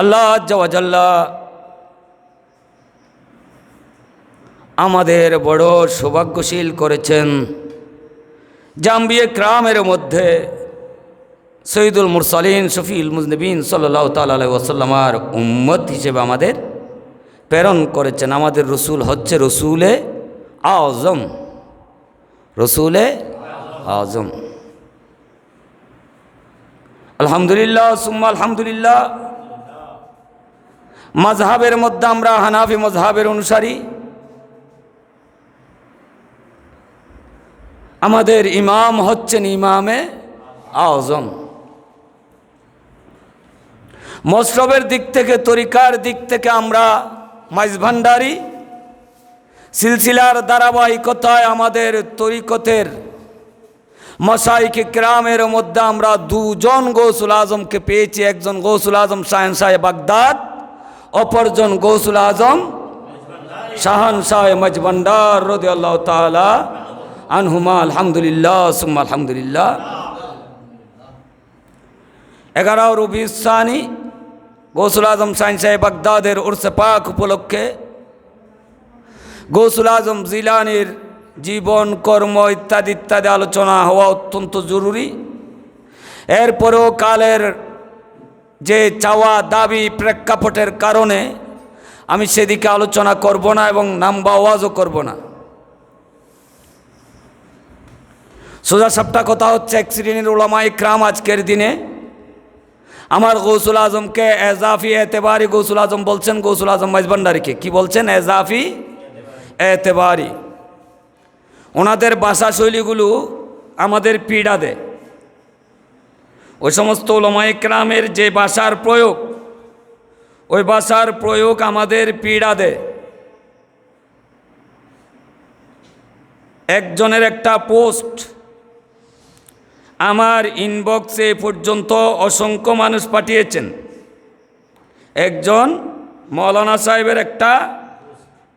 আল্লাহ জওয়াজাল্লাহ আমাদের বড় সৌভাগ্যশীল করেছেন জাম্বিয়ে ক্রামের মধ্যে সঈদুল মুরসালিন শফিউল মুজনবিন সাল্লাহ তাল ওসাল্লামার উম্মত হিসেবে আমাদের প্রেরণ করেছেন। আমাদের রসুল হচ্ছে রসুলে আজম। রসুলে আজম। আলহামদুলিল্লাহ, সুম্মা আলহামদুলিল্লাহ। মজহাবের মধ্যে আমরা হানাফি মজহাবের অনুসারী। আমাদের ইমাম হচ্ছেন ইমামে আজম। মসরবের দিক থেকে, তরিকার দিক থেকে আমরা মাইজভান্ডারি সিলসিলার ধারাবাহিকতায় আমাদের তরিকতের মশাইকে ক্রামের মধ্যে আমরা দুজন গৌসুল আজমকে পেয়েছি। একজন গৌসুল আজম শাহে বাগদাদ অপরজন গৌসুল আজম, শাহান শাহ মজভান্ডার রদ আল্লাহ তালা আনহুমা, আলহামদুলিল্লাহ, সুম্মা আলহামদুলিল্লাহ। এগারো রবিসানি গৌসুল আজম সাইন সাহেব বাগদাদের উর্সে পাক উপলক্ষে গৌসুল আজম জিলানির জীবন, কর্ম ইত্যাদি ইত্যাদি আলোচনা হওয়া অত্যন্ত জরুরি। এরপরেও কালের যে চাওয়া দাবি প্রেক্ষাপটের কারণে আমি সেদিকে আলোচনা করব না এবং নাম্বা আওয়াজও করব না। সোজা সাপটা কথা হচ্ছে, এক শ্রেণির ওলামা ইকরাম আজকের দিনে আমার গৌসুল আজমকে এজাফি এতেবারি, গৌসুল আজম বলছেন, গৌসুল আজম মাইজবান্ডারিকে কি? বলছেন? এজাফি এতেবারি। ওনাদের ভাষা শৈলীগুলো আমাদের পীড়া দেয়। ওই সমস্ত ওলামা ইকরামের যে ভাষার প্রয়োগ, ওই ভাষার প্রয়োগ আমাদের পীড়া দেয়। একজনের একটা পোস্ট, আমার ইনবক্সে পর্যন্ত অসংখ্য মানুষ পাঠিয়েছেন। একজন মৌলানা সাহেবের একটা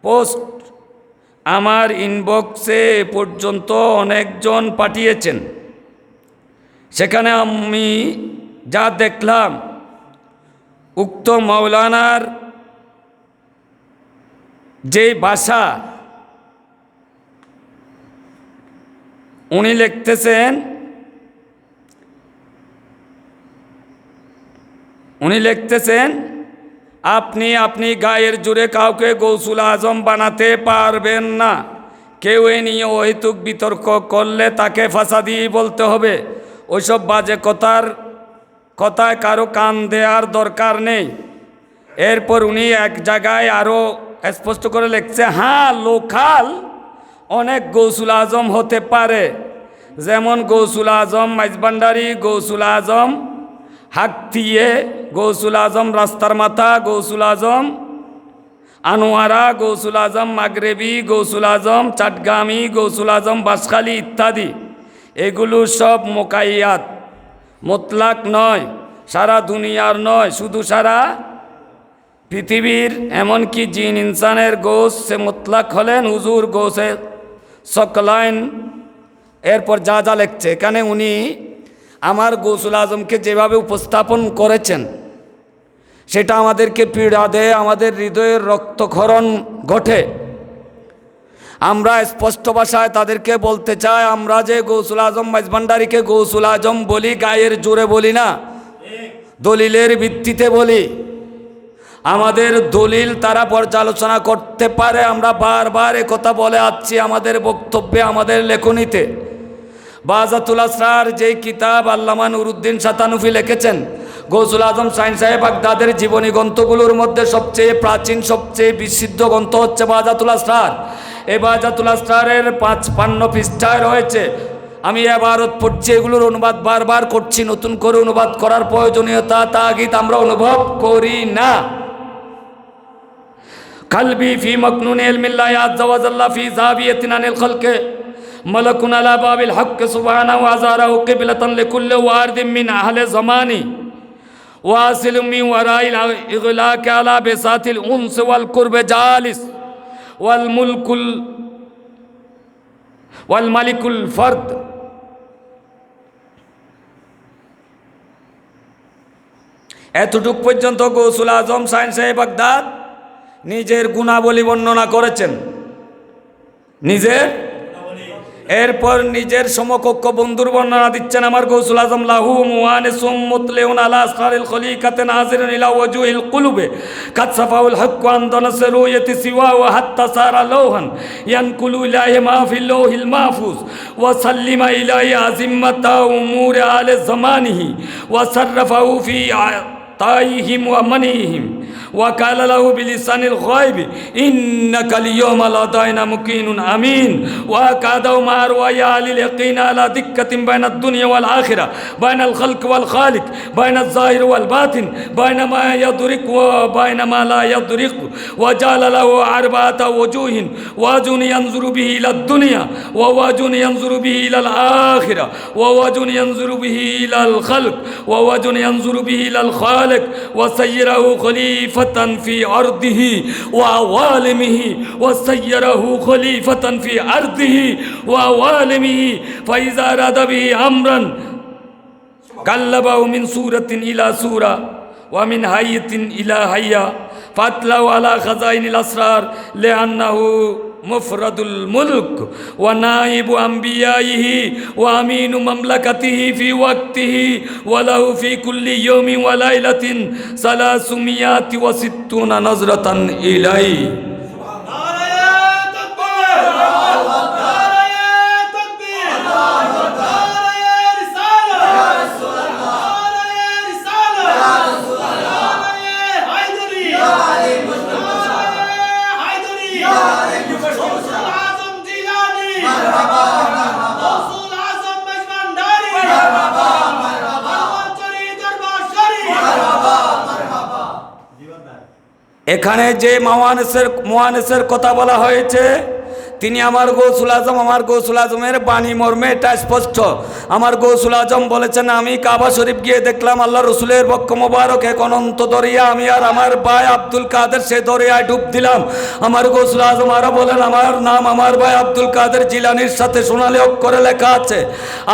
পোস্ট, আমার ইনবক্সে পর্যন্ত অনেকজন পাঠিয়েছেন। সেখানে আমি যা দেখলাম, উক্ত মৌলানার যে ভাষা, উনি লিখতেছেন উনি লিখতেছেন, আপনি আপনি গায়ের জুড়ে কাউকে গৌসুল আজম বানাতে পারবেন না। কেউ এ নিয়ে অহেতুক বিতর্ক করলে তাকে ফাঁসা দিয়েই বলতে হবে। ওইসব বাজে কথার কথায় কারও কান দেওয়ার দরকার নেই। এরপর উনি এক জায়গায় আরও স্পষ্ট করে লিখছে হ্যাঁ লোকাল অনেক গৌসুল আজম হতে পারে। যেমন গৌসুল আজম মাইজবান্ডারি, গৌসুল আজম হাকতিয়ে গৌসুল আজম রাস্তার মাথা, গৌসুল আজম আনোয়ারা, গৌসুল আজম মাগরেবি, গৌসুল আজম চাটগামি, গৌসুল আজম বাসখালী ইত্যাদি। এগুলো সব মোকাইয়াত। মোতলাক নয়, সারা দুনিয়ার নয়, শুধু সারা পৃথিবীর। এমনকি জিন ইনসানের গোস সে মোতলাক হলেন হুজুর গোসে সকলাইন। এরপর যা যা লেখছে, এখানে উনি আমার গৌসুল আজমকে যেভাবে উপস্থাপন করেছেন, সেটা আমাদেরকে পীড়া দেয়, আমাদের হৃদয়ের রক্তক্ষরণ ঘটে। আমরা স্পষ্ট ভাষায় তাদেরকে বলতে চাই, আমরা যে গৌসুল আজম মাইজভান্ডারিকে গৌসুল আজম বলি, গায়ের জোরে বলি না। দলিলের ভিত্তিতে বলি। আমাদের দলিল তারা পর্যালোচনা করতে পারে, আমরা বারবার কথা বলে আসছি আমাদের বক্তব্যে, আমাদের লেখনীতে। বাজাতুল আসরার যেই কিতাব আল্লামা নুরুদ্দিন সাতানুফি লিখেছেন, গৌসুল আজম সাইন সাহেব বাগদাদের জীবনী গ্রন্থগুলোর মধ্যে সবচেয়ে প্রাচীন, সবচেয়ে বিশুদ্ধ গ্রন্থ হচ্ছে বাজাতুল আসরার। এবাজাতুল আসরারের পাঁচ পান্ন পৃষ্ঠায় রয়েছে। আমি এবারত পড়ছি, এগুলোর অনুবাদ বারবার করছি, নতুন করে অনুবাদ করার প্রয়োজনীয়তা, তাগিদ আমরা অনুভব করি না। কালবি ফি মকনুন এলমিল্লাহ আজ্জাওয়াজাল্লাহ ফি জাবিয়াতিন আনিল খলকে। মলকুন আলা বাবিল হক সুবহানা ওয়া ও কিবলাতান লিকুল্লি ওয়ারদিন মিন আহলে জামানি। ওয়াসিলুম মিন ওয়ারাইল ইগলাক আলা বিসাতিল উনস ওয়াল কুরব জালিস। ওয়াল মুলকুল, ওয়াল মালিকুল ফর্দ। এতটুক পর্যন্ত গৌসুল আজম সাইন সাহেব বাগদাদ নিজের গুণাবলী বর্ণনা করেছেন। নিজের এরপর নিজের সমকক্ষ বন্ধুর বর্ণনা দিচ্ছেন আমার গৌসুল আজম, লাহু মুয়ানে সুম্মুতলেউন আলা আসরারিল খলিকাতে নাজিরুন ইলা ওয়াজুহিল কুলুবে, কাদ সাফাউল হক আন দনাসে রুয়াতি সিওয়া ওয়া হাত্তা সারা লাওহান ইয়ানকুলু ইলাহি মা ফিল লাওহিল মাহফুজ, ওয়া সাল্লিমা ইলাহি আজিম্মাতা উমুর আলে জামানিহি, ওয়া সাররাফাহু ফি তাইহিম ওয়া মানিহিম ওয়া কালা লাহু বিলিসানিল গায়ব ইন্নাকা আল-ইয়াওমা লা দাইনা মুকিনুন আমিন ওয়া কাদাউ মার ওয়া ইয়া আলিল ইয়াকিন আলা দিক্কাতিন বাইনা দুনিয়া ওয়াল আখিরা বাইনা আল খালক ওয়াল খালিক বাইনা আয-যাহির ওয়াল বাতিন বাইনা মা ইয়াদরিক ওয়া বাইনা মা লা ইয়াদরিক ওয়া জালা লাহু আরবাতা ওয়াজুহিন ওয়াজুন ইয়ানজুরু বিহি ইলা দুনিয়া ওয়া ওয়াজুন ইয়ানজুরু বিহি ইলা আল আখিরা ওয়া ওয়াজুন ইয়ানজুরু বিহি ইলা খালক ওয়া ওয়াজুন ইয়ানজুরু বিহি ইলা আল الخالق وسيره خليفة في أرضه وعوالمه وسيره خليفة في أرضه وعوالمه فإذا أراد به أمرا قلبه من سورة إلى سورة ومن هيئة إلى هيئة فأتلوا على خزائن الأسرار لأنه মুফরাদুল মুলক ওয়া নাইবু আম্বিয়াইহি ওয়া আমিনু মামলাকাতিহি ফি ওয়াক্তিহি ওয়া লাহু ফি কুল্লি ইয়াউমিন ওয়া লাইলাতিন সালাসুমিয়াতি ওয়া সিত্তুনা নজরাতান ইলাইহি। এখানে যে মহানসের মহানসের কথা বলা হয়েছে তিনি আমার গৌসুল আজম, আমার গৌসুল আজমের বাণী মর্মে এটা স্পষ্ট। আমার গৌসুল আজম বলেছেন, আমি কাবা শরীফ গিয়ে দেখলাম আল্লাহ রসুলের বক্ষ মোবারক, এক অনন্ত দরিয়া। আমি আর আমার ভাই আব্দুল কাদের সে দরিয়ায় ডুব দিলাম। আমার গৌসুল আজম আরও বলেন, আমার নাম আমার ভাই আব্দুল কাদের জিলানির সাথে সোনালি অক্ষরে লেখা আছে।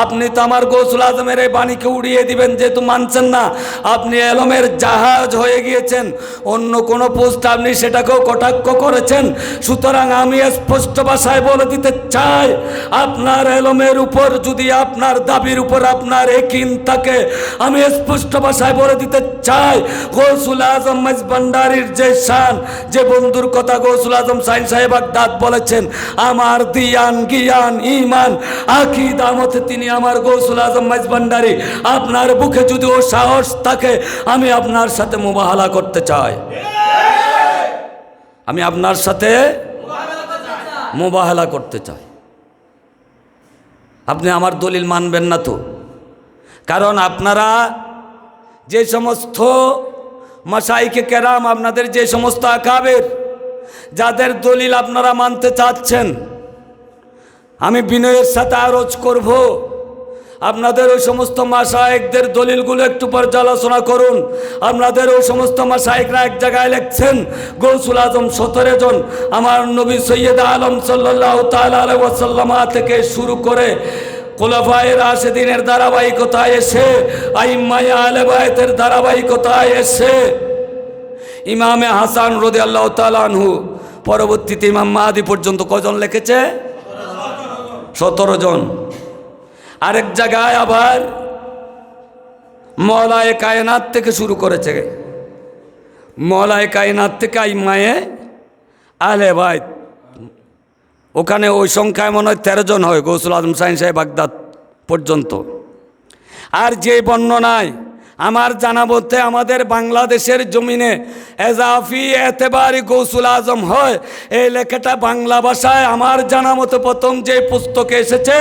আপনি তো আমার গৌসুল আজমের এই বাণীকে উড়িয়ে দিবেন, যেহেতু মানছেন না। আপনি এলমের জাহাজ হয়ে গিয়েছেন। অন্য কোনো পোস্ট আপনি সেটাকেও কটাক্ষ করেছেন। সুতরাং আমি স্পষ্ট ভাষায় বলে দিতে চাই আপনার এলমের উপর যদি আপনার দাবির উপর আপনার একিন থাকে, আমি স্পষ্ট ভাষায় বলে দিতে চাই, গৌসুল আজম ভান্ডারির যে শান, যে বন্ধুর কথা গৌসুল আজম সাইন সাহেব দাঁত বলেছেন, আমার দিয়ান গিয়ান ইমান আকিদা মতে তিনি আমার গৌসুল আজম মাইজ ভান্ডারি আপনার বুকে যদি ও সাহস থাকে, আমি আপনার সাথে মোবাহালা করতে চাই। আমি আপনার সাথে মোবাহেলা করতে চায়। আপনি আমার দলিল মানবেন না তো? কারণ আপনারা যে সমস্ত মাসাইকে কেরাম, আপনাদের যে সমস্ত আকাবের, যাদের দলিল আপনারা মানতে চাচ্ছেন, আমি বিনয়ের সাথে আরজ করব। আপনাদের ওই সমস্ত মাসায়েকদের দলিলগুলো একটু পর্যালোচনা করুন। আপনাদের ওই সমস্ত মাসায়েকরা এক জায়গায় লিখছেন, গৌসুল আজম সতেরো জন আমার নবী সৈয়দ আলম সাল্লাহ তাল্লামা থেকে শুরু করে কোলাফায়ের আশেদিনের ধারাবাহিকতায় এসে, আইম্মায় আলেবায়তের ধারাবাহিকতায় এসে, ইমামে হাসান রদে আল্লাহ তালানহু পরবর্তীতে ইমাম মাহাদি পর্যন্ত কজন লিখেছে? সতেরো জন। আরেক জায়গায় আবার মলায় কায়নাত থেকে শুরু করেছে। মলায় কায়নাত থেকে আই মায়ে আলে ভাই ওখানে ওই সংখ্যায় মনে হয় তেরো জন হয়, গৌসুল আজম সাইন সাহেব বাগদাদ পর্যন্ত। আর যে বর্ণনায় আমার জানাবতে আমাদের বাংলাদেশের জমিনে এজাফি, এতেবারি, গৌসুল আজম হয়। এই লেখাটা বাংলা ভাষায় আমার জানা মতো প্রথম যে পুস্তকে এসেছে,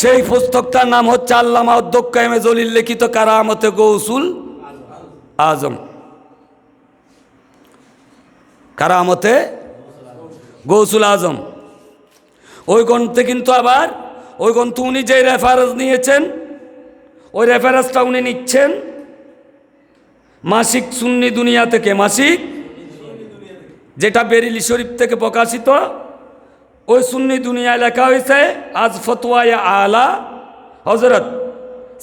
সেই পুস্তকটার নাম হচ্ছে আল্লামা অধ্যক্ষ এম এ জলিল লিখিত কারামতে গৌসুল আজম। কারামতে গৌসুল আজম। ওই গ্রন্থে কিন্তু আবার, ওই গ্রন্থ উনি যে রেফারেন্স নিয়েছেন, ওই রেফারেন্সটা উনি নিচ্ছেন। মাসিক সুন্নি দুনিয়া থেকে মাসিক যেটা বেরিলি শরীফ থেকে প্রকাশিত, ওই সুন্নি দুনিয়ায় লেখা হয়েছে, আজ ফতোয়ায় আলা হজরত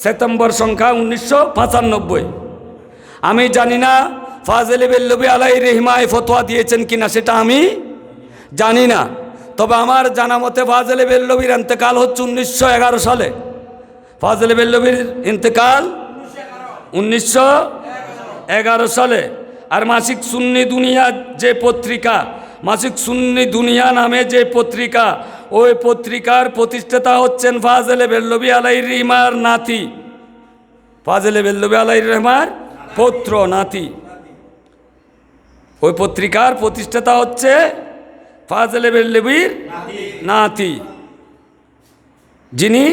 সেপ্টেম্বর সংখ্যা উনিশশো পঁচানব্বই। আমি জানি না ফাজেল বেল্লবী আলাই রেহমায় ফতোয়া দিয়েছেন কিনা সেটা আমি জানি না। তবে আমার জানা মতে ফাজেল বেল্লবীর ইন্তেকাল হচ্ছে উনিশশো এগারো সালে। ফাজেল বেল্লবীর ইন্তেকাল উনিশশো এগারো সালে। আর মাসিক সুন্নি দুনিয়া যে পত্রিকা, মাসিক সুন্নি দুনিয়া নামে যে পত্রিকা, ওই পত্রিকার প্রতিষ্ঠাতা হচ্ছেন ফাজেলে বেল্লবী আলাই রিমার নাতি। ফাজেলে বেল্লবী আলাই রহমার পৌত্র, নাতি। ওই পত্রিকার প্রতিষ্ঠাতা হচ্ছে ফাজেলে বেল্লবীর নাতি। যিনি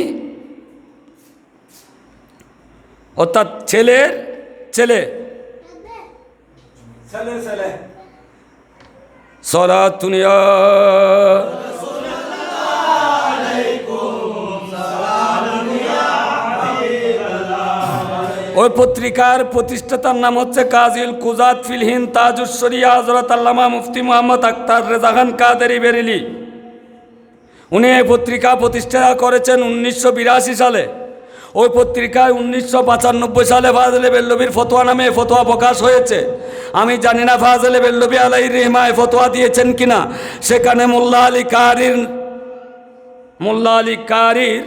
অর্থাৎ ছেলের ছেলে। ওই পত্রিকার প্রতিষ্ঠাতার নাম হচ্ছে কাজিল কুজাত ফিলহিন তাজুশ্বরিয়া হজরত আল্লামা মুফতি মোহাম্মদ আক্তার রেজাহান কাদেরি বেরেলি। উনি এই পত্রিকা প্রতিষ্ঠা করেছেন উনিশশো বিরাশি সালে। ওই পত্রিকায় উনিশশো পঁচানব্বই সালে ফাজলে বেল্লবীর ফতোয়া নামে ফতোয়া প্রকাশ হয়েছে। আমি জানি না ফাজলে বেল্লবী আলাই রেহমায় ফতোয়া দিয়েছেন কিনা। সেখানে মোল্লা আলী কারির মোল্লা আলী কারির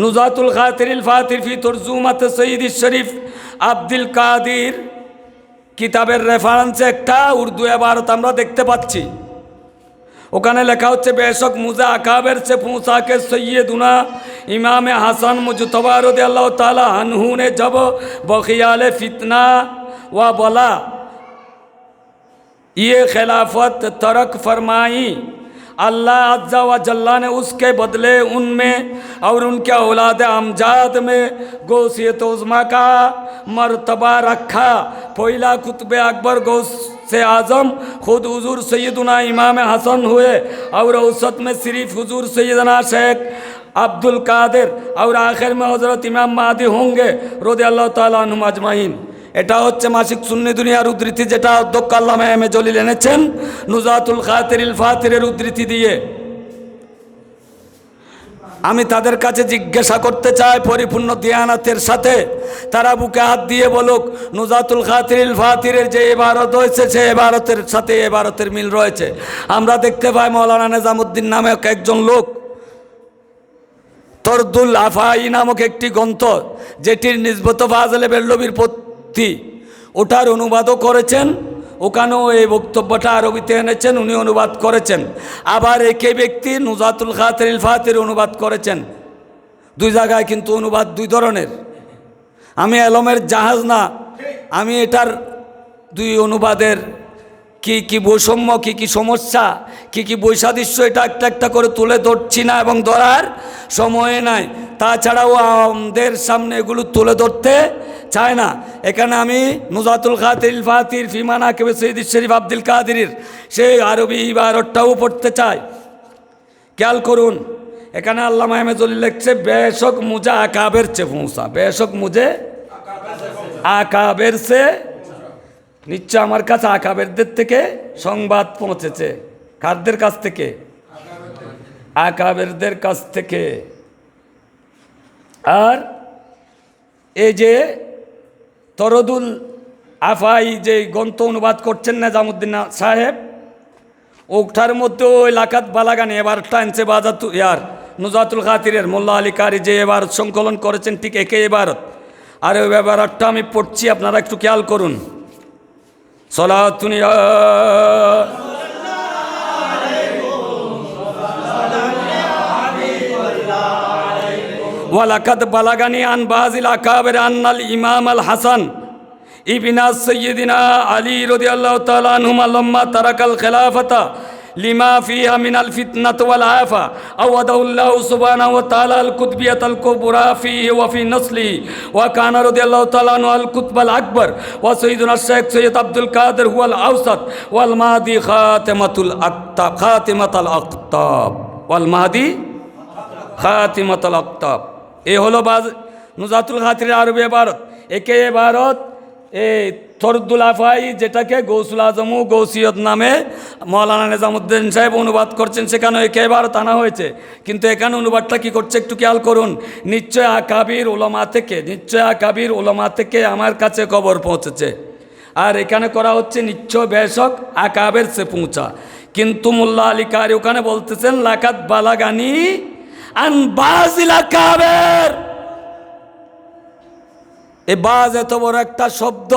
নুজাতুল খাতিরিল ফাতির ফি তরজুমাত সঈদ শরীফ আব্দুল কাদির কিতাবের রেফারেন্সে একটা উর্দু এবারত আমরা দেখতে পাচ্ছি। ওখানে লেখা হচ্ছে বেশক মুজা আকাবের সে ফুসাকে সৈয়দুনা ইমাম হাসান মুজতবা রদি আল্লাহ তালা আনহু ने जब बखियाल फितना व बोला ये खिलाफत तरक फरमाई अल्लाह अज्जा व जल्ला ने उसके बदले उनमें और उनके औलाद अमजाद में गौसियत उज़मा का मर्तबा रखा पहला कुतुब अकबर गौस से आज़म खुद हुजूर सैदना इमाम हसन हुए और औसत में सिर्फ हुजूर सैदना शेख अब्दुल कादिर और आखिर में हजरत इमाम मादी होंगे रोदे अल्लाह ताला अनुम अजमाइन এটা হচ্ছে মাসিক সুন্নি দুনিয়ার উদ্ধৃতি যেটা অধ্যক্ষ আল্লামা এম এ জলিল এনেছেন নুজাতুল খাতিরিল ফাতিরের উদ্ধৃতি দিয়ে আমি তাদের কাছে জিজ্ঞাসা করতে চাই পরিপূর্ণ দিয়ানাতের সাথে। তারা বুকে হাত দিয়ে বলুক, নুজাতুল খাতিরিল ফাতিরের যে এবারত হয়েছে, সে এবারতের সাথে এবারতের মিল রয়েছে। আমরা দেখতে পাই মৌলানা নিজামুদ্দিন নামক একজন লোক, তরদুল আফাই নামক একটি গ্রন্থ, যেটির নিজবত ফাজলে বেল্লবীর পত্তি ওটার অনুবাদও করেছেন। ওখানেও এই বক্তব্যটা আরবিতে এনেছেন, উনি অনুবাদ করেছেন। আবার একই ব্যক্তি নুজাতুল খাতির ইলফাতের অনুবাদ করেছেন। দুই জায়গায় কিন্তু অনুবাদ দুই ধরনের। আমি এলমের জাহাজ না, আমি এটার দুই অনুবাদের কি কি বৈষম্য, কি কি সমস্যা, কি কি বৈসাদৃশ্য এটা একটা একটা করে তুলে ধরছি না এবং ধরার সময় নাই। তাছাড়াও আমাদের সামনে এগুলো তুলে ধরতে চায় না। এখানে আমি নুজাতুল খাতির ফাতির ফিমানা কেবে সৈদ শরীফ আব্দুল কাদির সেই আরবি ইবারতটাও পড়তে চায়। খেয়াল করুন, এখানে আল্লাহ মাহমেদুল লিখছে, বেশক মুজা আকাবের চে পৌঁছা বেশক মুজে আকাবের সে নিশ্চয় আমার কাছে আকাবেরদের থেকে সংবাদ পৌঁছেছে। কারদের কাছ থেকে? আকাবেরদের কাছ থেকে। আর এই যে তরদুল আফাই যে গ্রন্থ অনুবাদ করছেন না জামুদ্দিন সাহেব, ওটার মধ্যে ওই লাকাত বালাগানে এবার টানছে বাজাত ইয়ার, নুজাতুল খাতিরের মোল্লা আলী কারি যে এবার সংকলন করেছেন, ঠিক একে এবার আর ওই ব্যাপারটা আমি পড়ছি, আপনারা একটু খেয়াল করুন। সলাতুনিয়া ولقد بلغني عن بعض الاكابر أن الإمام الحسن ابن سيدنا علي رضي الله تعالى عنهما لما ترك الخلافة لما فيها من الفتنة والعافة أوده الله سبحانه وتعالى الكتبية الكبرى فيه وفي نسله وكان رضي الله تعالى عنه الكتب الأكبر وسيدنا الشيخ سيد عبد القادر هو الأوسط والمادي خاتمة الأقطاب خاتمة الأقطاب والمادي خاتمة الأقطاب. এ হলো বাজ নুজাতুল খাতির আরবি এবারত একে এবারত এ তরুদ্দুল আফাই যেটাকে গৌসুল আজমু গৌসিয়ত নামে মৌলানা নিজামুদ্দিন সাহেব অনুবাদ করছেন, সেখানে একেবারে টানা হয়েছে। কিন্তু এখানে অনুবাদটা কি করছে একটু খেয়াল করুন। নিশ্চয় আকাবির ওলমা থেকে, নিশ্চয় আকাবির ওলমা থেকে আমার কাছে খবর পৌঁছেছে। আর এখানে করা হচ্ছে নিশ্চয় বেশক আকাবের সে পৌঁছা কিন্তু মোল্লা আলী কারি ওখানে বলতেছেন লাকাত বালাগানি আন বাজিল আকাবের এ বাজ এত বড় একটা শব্দ।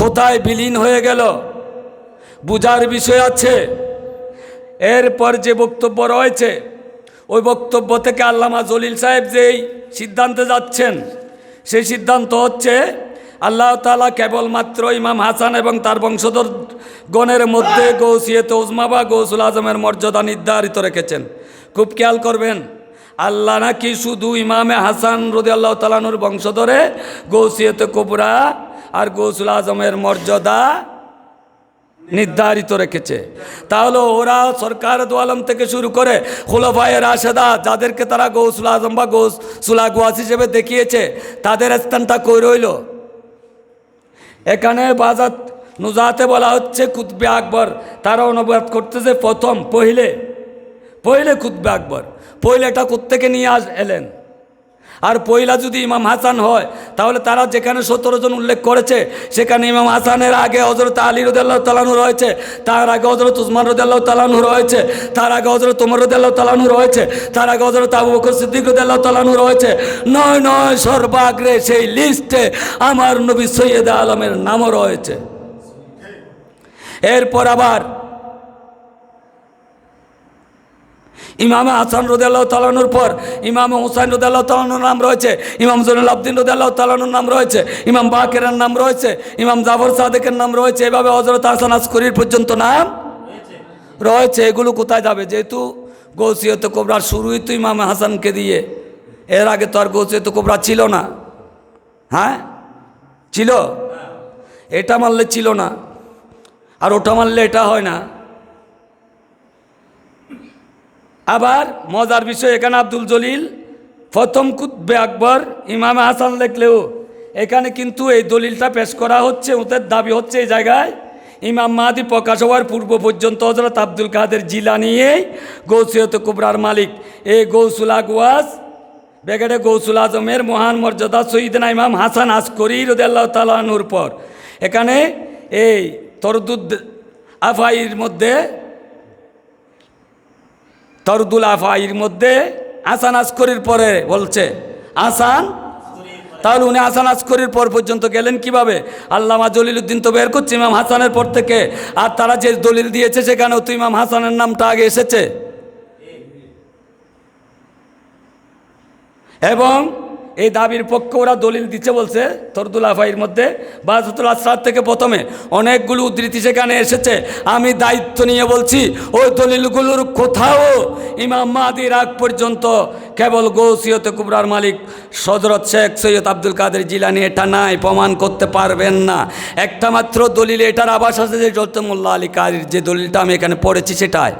কোথায় বিলীন হয়ে গেল? বুঝার বিষয় আছে। এরপর যে বক্তব্য রয়েছে, ওই বক্তব্য থেকে আল্লামা জলিল সাহেব যেই সিদ্ধান্তে যাচ্ছেন, সেই সিদ্ধান্ত হচ্ছে, আল্লাহ তালা কেবলমাত্র ইমাম হাসান এবং তার বংশধর গণের মধ্যে গৌসিয়ত ওজমা বা গৌসুল আজমের মর্যাদা নির্ধারিত রেখেছেন। খুব খেয়াল করবেন, আল্লাহ নাকি শুধু ইমামে হাসান রদি আল্লাহ তালানুর বংশধরে গৌসিয়ত কুবরা আর গৌসুল আজমের মর্যাদা নির্ধারিত রেখেছে। তাহলে ওরা সরকার দোয়ালম থেকে শুরু করে খুলফায় রাশেদা যাদেরকে তারা গৌসুল আজম বা গৌসুলা গোয়াস হিসেবে দেখিয়েছে, তাদের স্থানটা কই রইল? এখানে বাজাত নুজাতে বলা হচ্ছে কুতবে আকবর তারা অনুবাদ করতেছে প্রথম পहिले পहिले কুতবে আকবর পহিলেটা কোত্থেকে নিয়ে আস এলেন। আর পয়লা যদি ইমাম হাসান হয়, তাহলে তারা যেখানে সতেরো জন উল্লেখ করেছে, সেখানে ইমাম হাসানের আগে হজরত আলী রদাল্লাহ তালানু রয়েছে, তার আগে হজরত উসমান রদাল্লাহ তালানু রয়েছে, তার আগে হজরত উমর রদাল্লাহ তালানু রয়েছে, তার আগে হজরত আবু বকর সিদ্দিক রদাল্লাহ তালানু রয়েছে, নয় নয় সর্বাগ্রে সেই লিস্টে আমার নবী সৈয়দ আলমের নামও রয়েছে। এরপর আবার ইমামে হাসান রোদাল্লাহ তালানোর পর, ইমামে হুসাইন রোদাল্লাহ তালানোর নাম রয়েছে, ইমাম জনুল আবদিন রোদাল্লাহ তালানুর নাম রয়েছে, ইমাম বাকেরের নাম রয়েছে, ইমাম জাফর সাদেকের নাম রয়েছে, এভাবে হজরত হাসান আসকরির পর্যন্ত নাম রয়েছে, এগুলো কোথায় যাবে? যেহেতু গৌসিয়ত কোবরার শুরুই তো ইমাম হাসানকে দিয়ে, এর আগে তো আর গৌসিয়ত কোবরা ছিল না। হ্যাঁ? ছিল? এটা মারলে ছিল না। আর ওটা মারলে এটা হয় না। আবার মজার বিষয় এখানে আব্দুল জলিল, প্রথম কুতবে আকবর, ইমামে হাসান লেখলেও এখানে কিন্তু এই দলিলটা পেশ করা হচ্ছে, ওদের দাবি হচ্ছে এই জায়গায় ইমাম মাহাদি প্রকাশ হওয়ার পূর্ব পর্যন্ত হজরত আব্দুল কাদের জিলা নিয়ে গৌসিয়ত কুবরার মালিক। এই গৌসুল আগওয়াজ বেগেডে গৌসুল আজমের মহান মর্যাদা সঈদিনা ইমাম হাসান আসকরি রদাল্লাহ তালানুর পর। এখানে এই তরদুদ আফাইর মধ্যে তরদুল আফাইর মধ্যে আসান আসকরির পরে বলছে, আসান? তাহলে উনি হাসান আসকরির পর পর্যন্ত গেলেন কীভাবে? আল্লামা জলিল উদ্দিন তো বের করছে ইমাম হাসানের পর থেকে। আর তারা যে দলিল দিয়েছে সেখানেও তো ইমাম হাসানের নামটা আগে এসেছে। এবং এই দাবির পক্ষে ওরা দলিল দিচ্ছে বলছে তরদুল আফাইর মধ্যে। বাজতুল আসরাত থেকে প্রথমে অনেকগুলো উদ্ধৃতি সেখানে এসেছে। আমি দায়িত্ব নিয়ে বলছি, ওই দলিলগুলোর কোথাও ইমাম মাহাদির আগ পর্যন্ত কেবল গৌসিয়ত কুবরার মালিক সদরত শেখ সৈয়দ আব্দুল কাদের জিলানি এটা নাই, প্রমাণ করতে পারবেন না। একটা মাত্র দলিল এটার আবাস আছে যে জলতমুল্লা আলী কারির যে দলিলটা আমি এখানে পড়েছি সেটাই।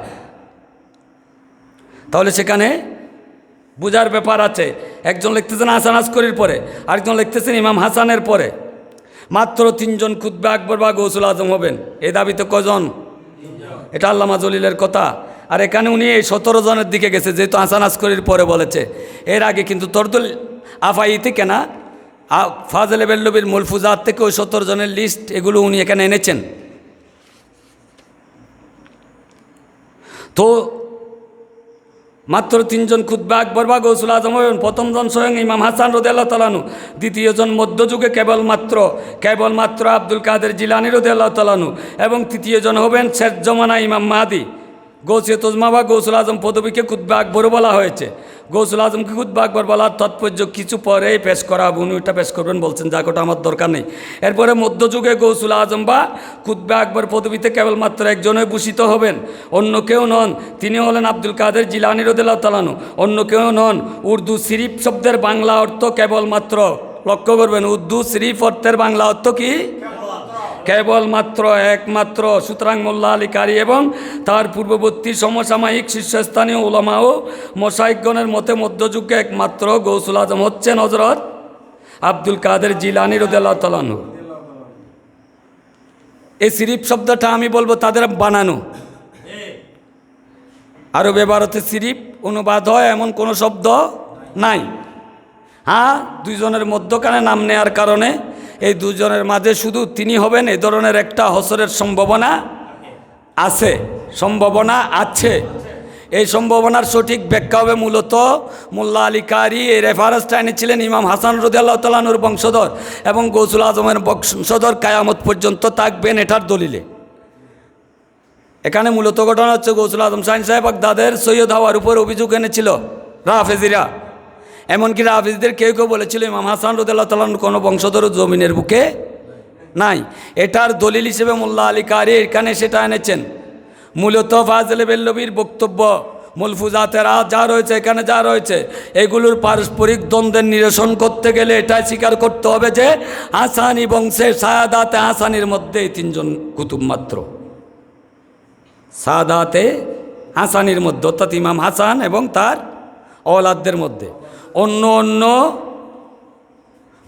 তাহলে সেখানে বুঝার ব্যাপার আছে। একজন লিখতেছেন হাসান আসকরির পরে, আরেকজন লিখতেছেন ইমাম হাসানের পরে। মাত্র তিনজন খুদ্বে আকবর বা গৌসুল আজম হবেন। এই দাবিতে কজন? এটা আল্লামা জলিলের কথা। আর এখানে উনি এই সতেরো জনের দিকে গেছে, যেহেতু হাসান আসকরির পরে বলেছে। এর আগে কিন্তু তরদুল আফাই থেকে না ফাজলে বেল্লবির মুলফুজাত থেকে ওই সতেরো জনের লিস্ট এগুলো উনি এখানে এনেছেন। তো মাত্র তিনজন খুদ্া আকবর বা গৌসুল আজম হবেন প্রথমজন স্বয়ং ইমাম হাসান রোদেল্লাহ তালানু দ্বিতীয়জন মধ্যযুগে কেবলমাত্র কেবলমাত্র আব্দুল কাদের জিলানি রোদেল্লাহ তালানু এবং তৃতীয়জন হবেন শেষ জমানা ইমাম মাহাদি। গৌসিয় তজমা বা গৌসুল আজম পদবীকে কুদ্বা আকবরও বলা হয়েছে। গৌসুল আজমকে কুদ্বা আকবর বলার তাৎপর্য কিছু পরেই পেশ করা উনি ওটা পেশ করবেন, বলছেন যা ওটা আমার দরকার নেই। এরপরে মধ্যযুগে গৌসুল আজম বা কুদ্বা আকবর পদবীতে কেবলমাত্র একজনই ভূষিত হবেন। অন্য কেউ নন তিনি হলেন আব্দুল কাদের জিলানি রদুল্লাহ তালানু অন্য কেউ নন, উর্দু শরীফ শব্দের বাংলা অর্থ কেবলমাত্র লক্ষ্য করবেন। উর্দু শরীফ অর্থের বাংলা অর্থ কি? কেবলমাত্র একমাত্র সুতরাং মোল্লা আলী কারি এবং তার পূর্ববর্তী সমসাময়িক শীর্ষস্থানীয় ওলামা ও মতে মধ্যযুগে একমাত্র গৌসুল আজম হচ্ছেন হজরত আব্দুল কাদের জিলানি রদুল্লাহ তালানু এই সিরিপ শব্দটা আমি বলব তাদের বানানো। আরবে ভারতে সিরিপ অনুবাদ হয়, এমন কোনো শব্দ নাই। হ্যাঁ দুইজনের মধ্যখানে নাম নেয়ার কারণে এই দুজনের মাঝে শুধু তিনি হবেন এই ধরনের একটা হসরের সম্ভাবনা আছে সম্ভাবনা আছে। এই সম্ভাবনার সঠিক ব্যাখ্যা হবে মূলত মোল্লা আলী কারি, এই রেফারেন্সটা এনেছিলেন ইমাম হাসান রদিয়াল্লাহ তালানুর বংশধর এবং গৌসুল আজমের বংশধর কায়ামত পর্যন্ত থাকবেন এটার দলিলে। এখানে মূলত ঘটনা হচ্ছে গৌসুল আজম সাইন সাহেব বাগদাদের সৈয়দ হওয়ার উপর অভিযোগ এনেছিল। রাফেজিরা এমনকি রাফেজদের কেউ কেউ বলেছিল ইমাম হাসান রদুল্লাহ তালান কোনো বংশধর জমিনের বুকে নাই। এটার দলিল হিসেবে মোল্লা আলী কারি এখানে সেটা এনেছেন। মূলত ফাজলে বেল্লবীর বক্তব্য মুলফুজাতেরা যা রয়েছে, এখানে যা রয়েছে, এগুলোর পারস্পরিক দ্বন্দ্বের নিরসন করতে গেলে এটাই স্বীকার করতে হবে যে হাসানি বংশের সায়াদাতে হাসানির মধ্যে এই তিনজন কুতুব মাত্র। সাদাতে হাসানির মধ্যে, অর্থাৎ ইমাম হাসান এবং তার অলাদদের মধ্যে। অন্য অন্য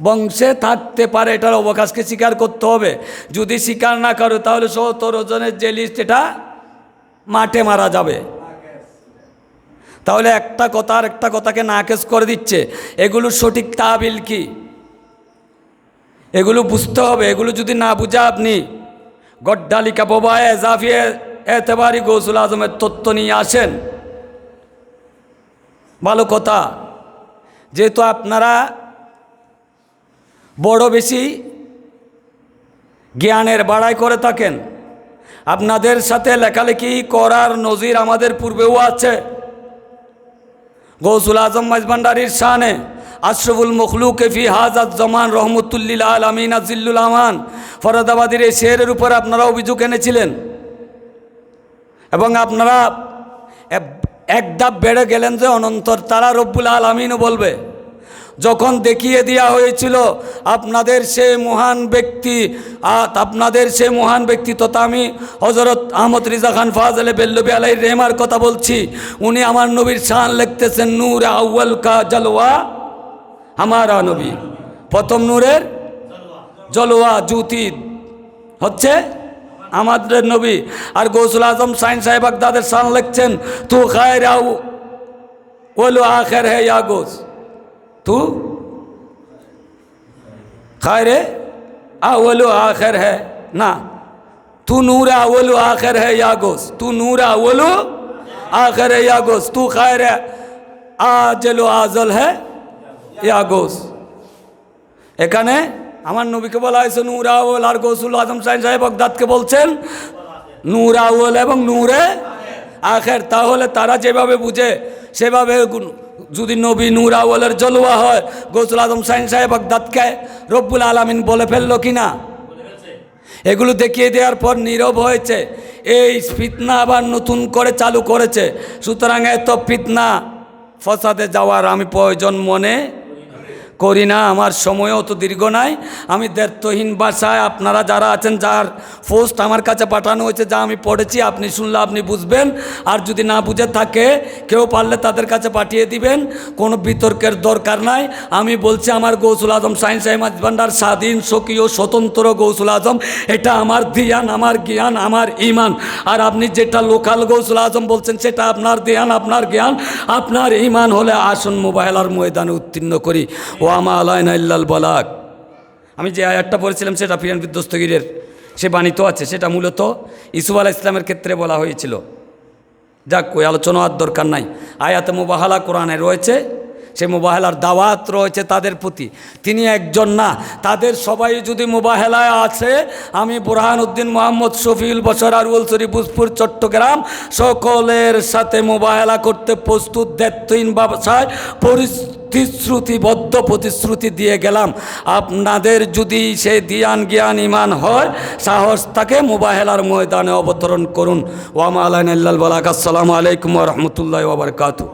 বংশে থাকতে পারে, এটার অবকাশকে স্বীকার করতে হবে। যদি স্বীকার না করো, তাহলে সত্তর ওজনের যে লিস্ট এটা মাঠে মারা যাবে। তাহলে একটা কথা আর একটা কথাকে নাকেশ করে দিচ্ছে। এগুলোর সঠিক তাবিল কি? এগুলো বুঝতে হবে। এগুলো যদি না বুঝে আপনি, গড্ডালিকা বোবা এজাফিয়ে এতেবারি গৌসুল আজমের তত্ত্ব নিয়ে আসেন। ভালো কথা। যেহেতু আপনারা বড় বেশি জ্ঞানের বাড়াই করে থাকেন, আপনাদের সাথে লেখালেখি করার নজির আমাদের পূর্বেও আছে। গৌসুল আজম মাইজভান্ডারির শানে আশরফুল মখলুক ফি হাজাত জমান রহমতুল্লিল আল আমিন আজিল্লুল আমান ফরাদাবাদের এই শেরের উপর আপনারা অভিযোগ এনেছিলেন। এবং আপনারা এক- ধাপ বেড়ে গেলেন যে অনন্তর, তারা রব্বুল আলমিনও বলবে, যখন দেখিয়ে দেওয়া হয়েছিল আপনাদের সে মহান ব্যক্তি আপনাদের সে মহান ব্যক্তি তথা আমি হজরত আহমদ রিজা খান ফাজলে বেল্লবি আলাই রেহমার কথা বলছি, উনি আমার নবীর শান লিখতেছেন, নূর আউ্য়াল কা জলওয়া আমার নবী। প্রথম নূরের জলওয়া জ্যোতি হচ্ছে আমাদের নবী আর গৌসুল আজম সাইন সাহেব আকদাদের সান লিখছেন, তু খায়ের আউ ওলো আখের হে ইয়া গোস। তু খায় রে আলো আখের হে, না। তু নূরা ওলো আখের হে ইয়া গোস। তু নূরা ওলো আখের হ্যাঁ ইয়া গোস। তু খায় রে আজলো আজল হ্যাঁ ইয়া গোস। এখানে আমার নবীকে বলা হয়েছে নূর আউল আর গৌসুল আজম সাইন সাহেব বগদাদকে বলছেন, নূর আউল এবং নূরে আখের। তাহলে তারা যেভাবে বুঝে, সেভাবে যদি নবী নূর আউলের জলুয়া হয়, গৌসুল আজম সাইন সাহেব বগদাদকে রব্বুল আলমিন বলে ফেলল কিনা? এগুলো দেখিয়ে দেওয়ার পর নীরব হয়েছে। এই ফিতনা আবার নতুন করে চালু করেছে। সুতরাং এত ফিতনা, ফসাদে যাওয়ার আমি প্রয়োজন মনে করি না, আমার সময়ও তো দীর্ঘ নাই। আমি দ্ব্যর্থহীন ভাষায় আপনারা যারা আছেন, যার পোস্ট আমার কাছে পাঠানো হয়েছে, যা আমি পড়েছি, আপনি শুনলে আপনি বুঝবেন। আর যদি না বুঝে থাকে, কেউ পারলে তাদের কাছে পাঠিয়ে দিবেন। কোনো বিতর্কের দরকার নাই। আমি বলছি, আমার গৌসুল আজম, সায়েন্স আহমদ ভান্ডার, স্বাধীন, স্বকীয়, স্বতন্ত্র গৌসুল আজম, এটা আমার ধ্যান, আমার জ্ঞান, আমার ইমান। আর আপনি যেটা লোকাল গৌসুল আজম বলছেন, সেটা আপনার ধ্যান, আপনার জ্ঞান। আপনার ইমান হলে আসুন মোবাইল আর ময়দানে উত্তীর্ণ করি। ও আমা আলাইন ইল্লাল বলাক। আমি যে আয়াতটা পড়েছিলাম, সেটা ফিরান বিধ্বস্তগীরের সে বাণিত আছে, সেটা মূলত ইসুফ আলাহ ইসলামের ক্ষেত্রে বলা হয়েছিল। যাক, ওই আলোচনা আর দরকার নাই। আয়াতে মুবাহালা কোরআনে রয়েছে, সে মোবাহেলার দাওয়াত রয়েছে তাদের প্রতি। তিনি একজন না, তাদের সবাই যদি মোবাহেলায় আছে, আমি বুরহান উদ্দিন মোহাম্মদ শফিউল বসর আরুল শরীফুজপুর চট্টগ্রাম সকলের সাথে মুবাহেলা করতে প্রস্তুত। দায়িত্বহীন ব্যবসায় প্রতিশ্রুতিবদ্ধ প্রতিশ্রুতি দিয়ে গেলাম। আপনাদের যদি সে দিয়ান জ্ঞান ইমান হয়, সাহস তাকে মোবাহেলার ময়দানে অবতরণ করুন। ওয়ামা আলাইন আল্লাহ আসসালামু আলাইকুম রহমতুল্লাহ ওবরকাতু